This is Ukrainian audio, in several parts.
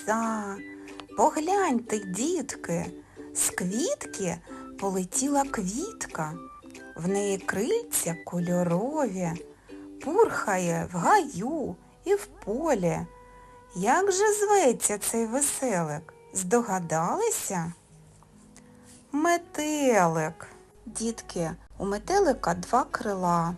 краса. Погляньте, дітки, з квітки полетіла квітка, в неї крильця кольорові, пурхає в гаю і в полі. Як же зветься цей веселик? Здогадалися? Метелик. Дітки, у метелика два крила.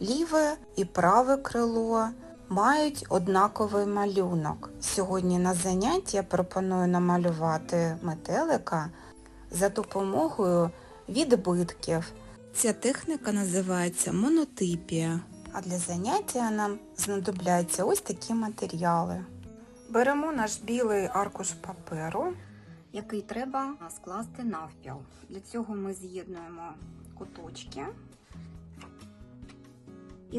Ліве і праве крило мають однаковий малюнок. Сьогодні на занятті я пропоную намалювати метелика за допомогою відбитків. Ця техніка називається монотипія. А для заняття нам знадобляться ось такі матеріали. Беремо наш білий аркуш паперу. який треба скласти навпіл. Для цього ми з'єднуємо куточки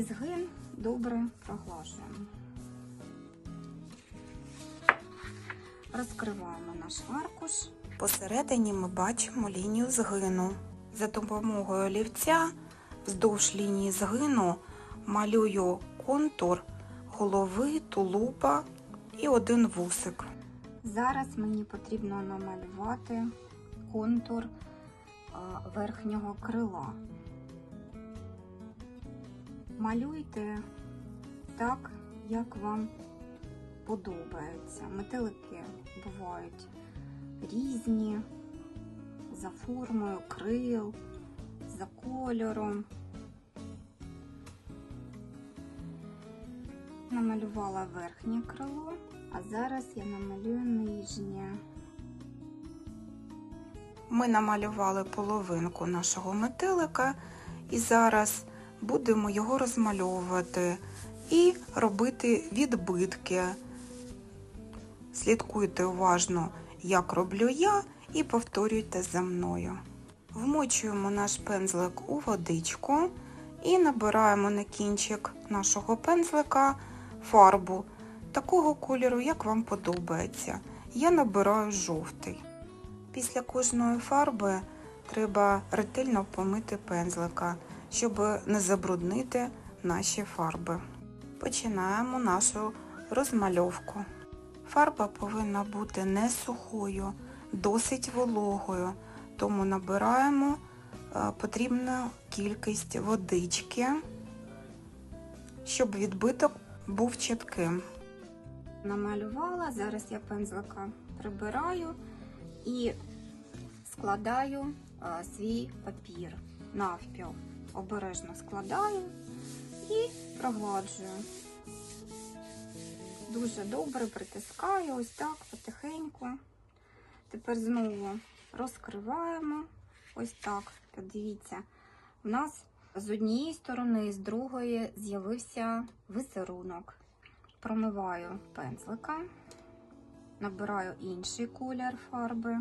згин добре проглажуємо. Розкриваємо наш аркуш. Посередині ми бачимо лінію згину. За допомогою олівця вздовж лінії згину малюю контур голови, тулупа і один вусик. Зараз мені потрібно намалювати контур верхнього крила. Малюйте так, як вам подобається. Метелики бувають різні за формою крил, за кольором. Намалювала верхнє крило, а зараз я намалюю нижнє. Ми намалювали половинку нашого метелика і зараз будемо його розмальовувати і робити відбитки. Слідкуйте уважно, як роблю я, і повторюйте за мною. Вмочуємо наш пензлик у водичку і набираємо на кінчик нашого пензлика фарбу такого кольору, як вам подобається. Я набираю жовтий. Після кожної фарби треба ретельно помити пензлика, щоб не забруднити наші фарби. Починаємо нашу розмальовку. Фарба повинна бути не сухою, досить вологою, тому набираємо е, потрібну кількість водички, щоб відбиток був чітким. намалювала. Зараз я пензлика прибираю і складаю свій папір навпіл. Обережно складаю і прогладжую. Дуже добре притискаю, ось так, потихеньку. Тепер знову розкриваємо. Ось так. Подивіться, у нас з однієї сторони, з другої з'явився візерунок промиваю пензлика, набираю інший колір фарби.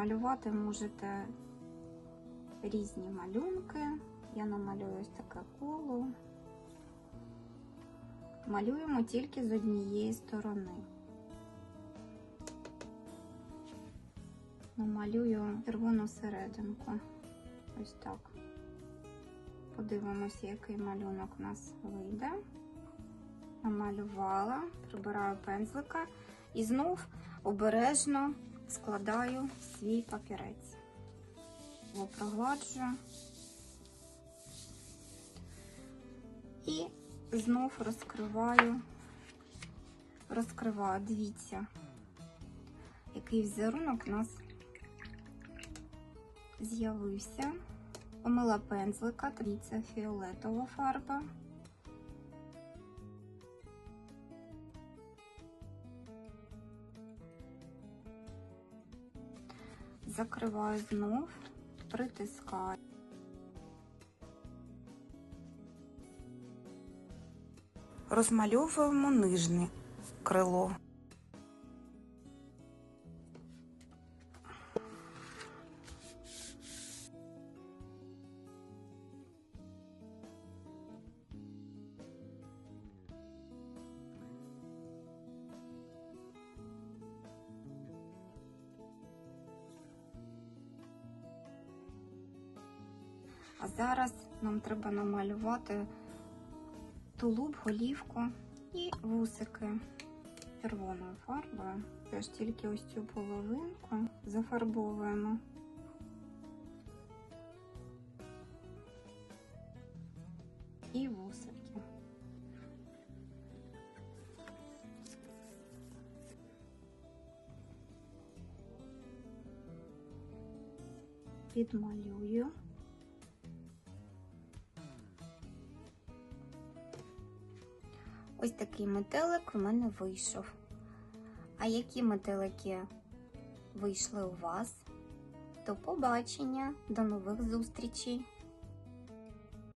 Малювати можете різні малюнки. Я намалюю ось таке коло. Малюємо тільки з однієї сторони. Намалюю червону серединку. Ось так. Подивимося, який малюнок у нас вийде. Намалювала, прибираю пензлика і знов обережно складаю свій папірець. Його прогладжую і знов розкриваю, розкриваю, дивіться, який візерунок у нас з'явився. Помила пензлика, це фіолетова фарба. Закриваю знов, притискаю. Розмальовуємо нижнє крило. А зараз нам треба намалювати тулуб, голівку І вусики червоною фарбою. Теж тільки ось цю половинку зафарбовуємо. І вусики. Підмалюю. Ось такий метелик у мене вийшов. А які метелики вийшли у вас? До побачення, до нових зустрічей!